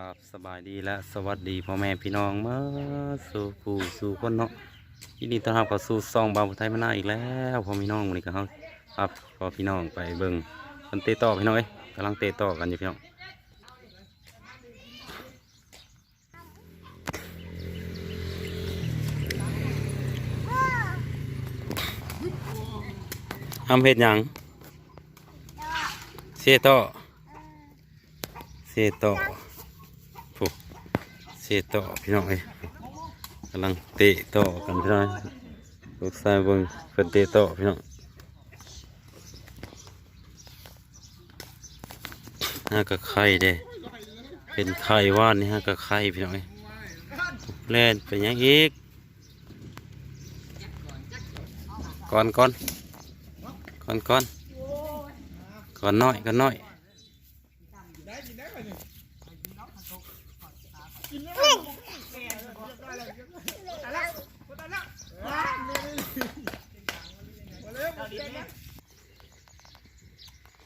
ครับสบายดีและสวัสดีพ่อแม่พี่น้องมื่อสู่ผู้สู่คนเนาะยินดีต้อนรับเข้าสู่ซองบาวไทยมานาอีกแล้วพ่อพี่น้องวันนี้ก็เขาครับพ่อพี่น้องไปเบิ่งคนเตะต่อพี่น้องเอ้ยกำลังเตะต่อกันอยู่พี่น้องทำเห็ดหยังเสียต่อเสียต่อ เสียต่อพี่น้องเอ้ยกำลังเตะต่อกันพี่น้องลูกชายเบิ่งเพิ่นเตะต่อพี่น้องน่าก็ไข่เด้เป็นไข่ว่านนี่ฮะก็ไข่พี่น้องเอ้ยแล่นไปยังอีกก่อนก่อนก่อนก่อนก่อนน้อยก่อนน้อย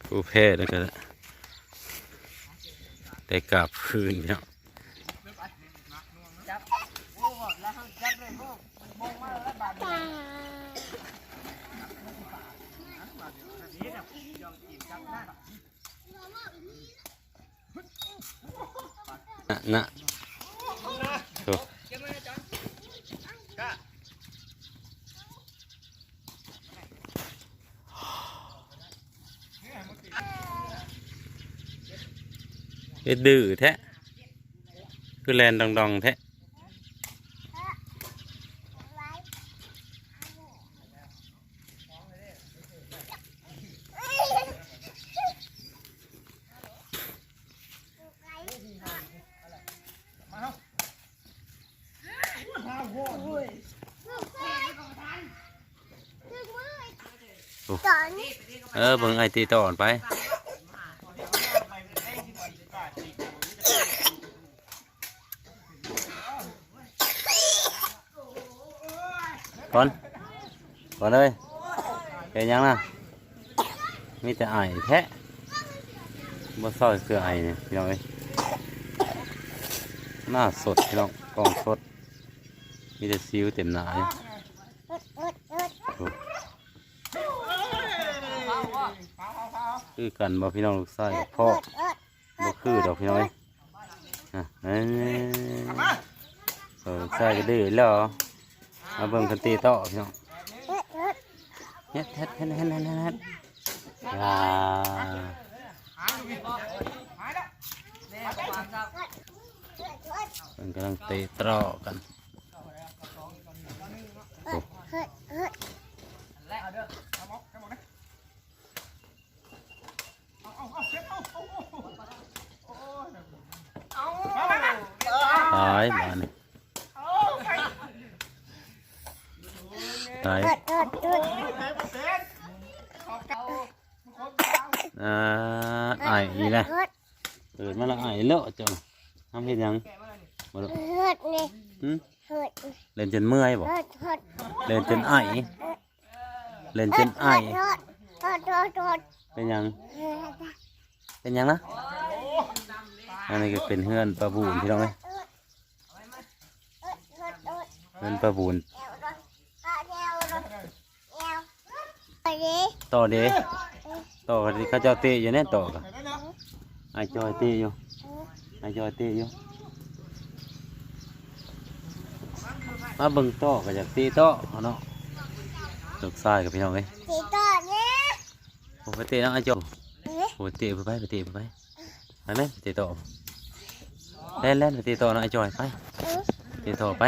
ผู้แพ้แล้วก็แต่กลับคืนพี่น้องน่ะน่ะโเอ็ดดื้อแท้คือแลนดองดองๆแท้เออเบิ่งไอตีต่อนไป ก่อนก่อนเลยเป็นยังนะมีแต่ไอแท้บ่ซอยคือไอเนี่ยพี่น้องเอ้ยหน้าสดพี่น้องกล้องสดมีแต่ซิวเต็มหน้าเลยคือกันบ่พี่น้องลูกชายกับพ่อบ่คือดอกพี่น้องเอ้ยอะเอ้ยเออลูกชายก็ดื้อแล้ว มาเบิ่งคันตีต่อพี่น้องเฮ็ดเฮ็ดเฮ็ดเฮ็ดเฮ็ดเฮ็ดเฮ็ดอย่าเป็นกำลังเตะตรอกันโอ้ตายบ้านนี่ตาย อ่าไอ้นี่แหละเปิดมาและไอ้เลอะจังทำเห็นยังบ่รู้หึเล่นจนเมื่อยบ่เล่นจนไอเล่นจนไอเป็นหยัง เป็นหยังนะอันนี้ก็เป็นเฮือนปลาบูนพี่น้องเอ้ยเฮือนปลาบูนต่อเด้ ต่อที่เขาเจ้าเตะอยู่เนี่ยต่อกันไอจอยเตะอยู่ไอจอยเตะอยู่มาเบิ่งต่อก็อยากตีต่อเอาเนาะลูกชายกับพี่น้องเอ้ยโอ้ไปเตะน้องไอจอยโอ้เตะไปไปไปเตะไปไปไปไหมเตะต่อเล่นเล่นไปเตะต่อน้องไอจอยไปเตะต่อไป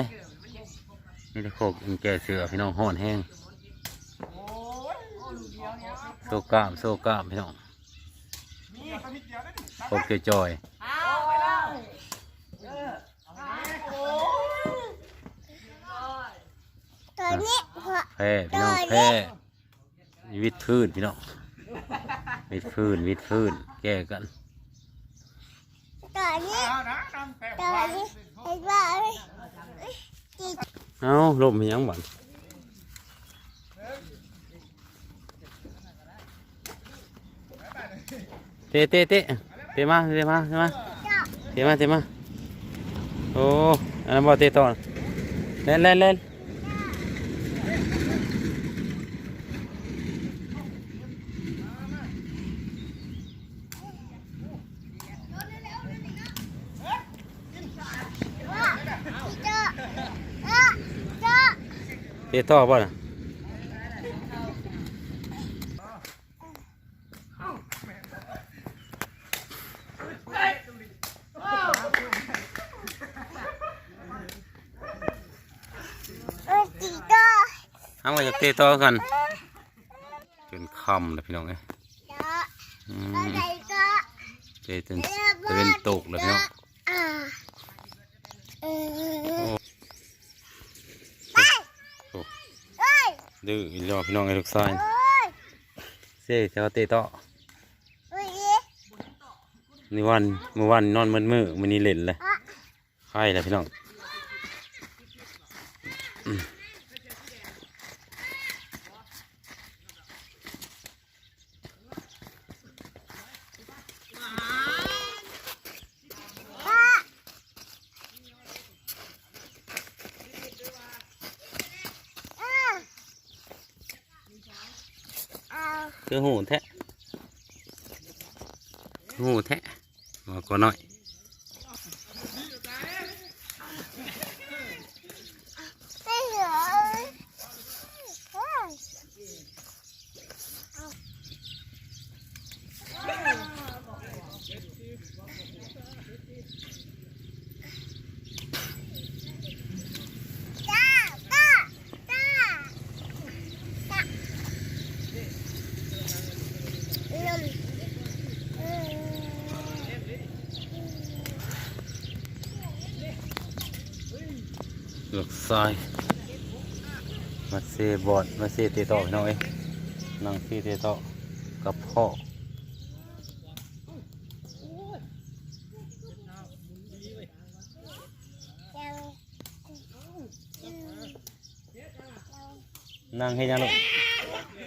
นี่ตะโขกแก่เสือพี่น้องห่อนแห้ง โซกล้ามโซกล้ามพี่น้องโขกจอยๆตัวนี้หัวแพ้พี่น้องแพ้วิดพื้นพี่น้องวิดพื้นวิดพื้นแก้กันตัวนี้ตัวนี้เห็นว่าจีเอาลมมีหยังบ่น เตะเตะเตะเตะมาเตะมาเตะมาเจ้าเตะมาเตะมาโอ้อันนั้นบ่เตะต่อเล่นเล่นเล่นเตะต่อบ่น่ะ เออจีเจอ เอามาจะเตะต่อกันจนค่ำเลยพี่น้องเอ้ยเจออืเอมอใจเจอเตะจนตะเวนตกเลยพี่น้องเออโอ้เดื้ออีหลอพี่น้องไอ้ลูกชายเอ้ยเซ่จะเอาเตะต่อเอ้ยนี่วันเมื่อวันนอนมืดมือมื้อนี้เล่นเลยอะไข่เลยพี่น้อง อะอะ เอาคือหูแทะหูแทะมาก็น้อย ไม่เหลือเอ้ย จ้าจ้าจ้าจ้าลมเอ อลูกชายมาเซบอดมาเซเตะต่อพี่น้องเอ้ยนั่งเซเตะต่อกับพ่อยังนั่งให้ยังลูก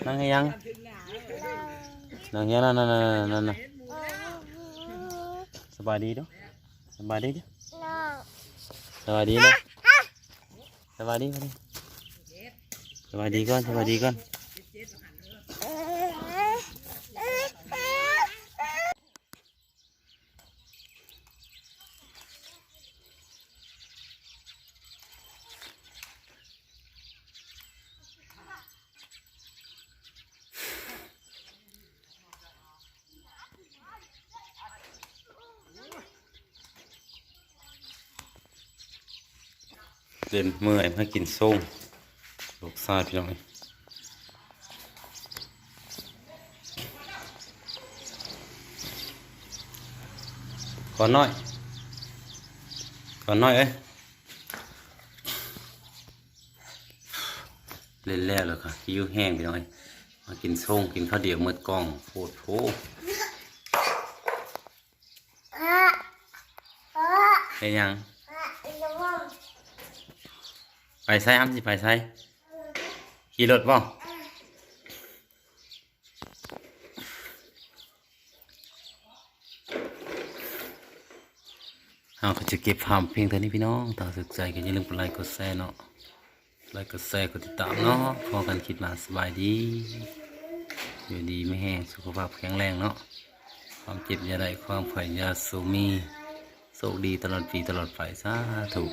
นั่งให้ยังนั่งให้ยังนั่นนั่นนั่นนั่นนั่นสบายดีเด้อสบายดีเด้อน้องสบายดีเลย สวัสดีก่อนดิสดีก่อนสวัสดีก่อน เออเออเออเออ เดินเมื่อยมากินส้มลูกชายพี่น้องเอ้ยก่อนน้อยก่อนน้อยเอ้ยเล่นแล้วเลยค่ะหิวแห้งพี่น้องเอ้ยมากินส้มกินข้าวเดียวหมืดกล้องโคตรโผอะอะเป็นยังอะระวัง ไปใส่อ้ำสิไปใส่ขี่รถบ่เอาก็จะเก็บภาพเพียงเท่านี้พี่น้องถ้าสนใจก็อย่าลืมกดไลค์กดแชร์เนาะไลค์กดแชร์กดติดตามเนาะพอกันคิดมาสบายดี อยู่ดีไม่แห้งสุขภาพแข็งแรงเนาะความเจ็บอย่าได้ความไผ่อยาสูมีโชคดีตลอดปีตลอดไปสาธุ